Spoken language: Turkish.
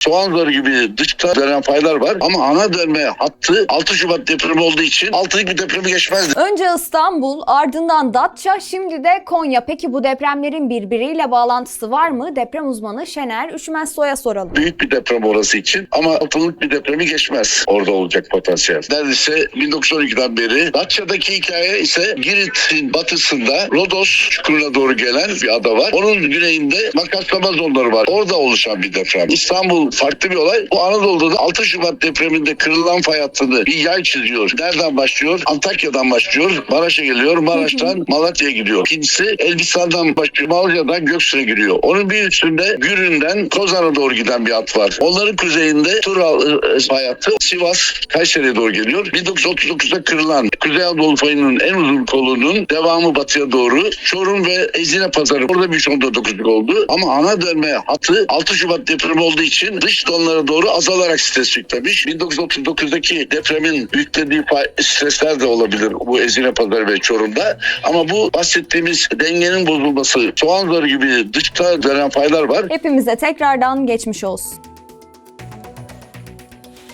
soğan zarı gibi dışta dönen faylar var ama ana dönme hattı 6 Şubat depremi olduğu için 6'lık bir depremi geçmezdi. Önce İstanbul, ardından Datça, şimdi de Konya. Peki bu depremlerin birbiriyle bağlantısı var mı? Deprem uzmanı Şener Üşümez Soy'a soralım. Büyük bir deprem orası için ama 6'lık bir depremi geçmez orada olacak potansiyel. Neredeyse 1912'den beri. Datça'daki hikaye ise Girit'in batısında Rodos çukuruna doğru gelen bir ada var. Onun güneyinde makaslama zonları var. Orada oluşan bir deprem. İstanbul farklı bir olay. Bu Anadolu'da da 6 Şubat depreminde kırılan fay hattını bir yay çiziyor. Nereden başlıyor? Antakya'dan başlıyor. Maraş'a geliyor. Maraş'tan Malatya'ya gidiyor. İkincisi Elbistan'dan başlıyor. Malatya'dan Göksu'na giriyor. Onun bir üstünde Gürün'den Kozan'a doğru giden bir hat var. Onların kuzeyinde Tural e, fay hattı Sivas Kayseri'ye doğru geliyor. 1939'da kırılan Kuzey Anadolu fayının en uzun kolunun devamı batıya doğru Çorum ve Ezine Pazarı. Orada bir 3.9'luk oldu. Ama ana dönme hattı 6 Şubat depremi olduğu için dış donlara doğru azalarak stres yüklemiş. 1939'daki depremin yüklediği stresler de olabilir bu Ezine Pazarı ve Çorum'da. Ama bu bahsettiğimiz dengenin bozulması, soğan zarı gibi dışta dönen faylar var. Hepimize tekrardan geçmiş olsun.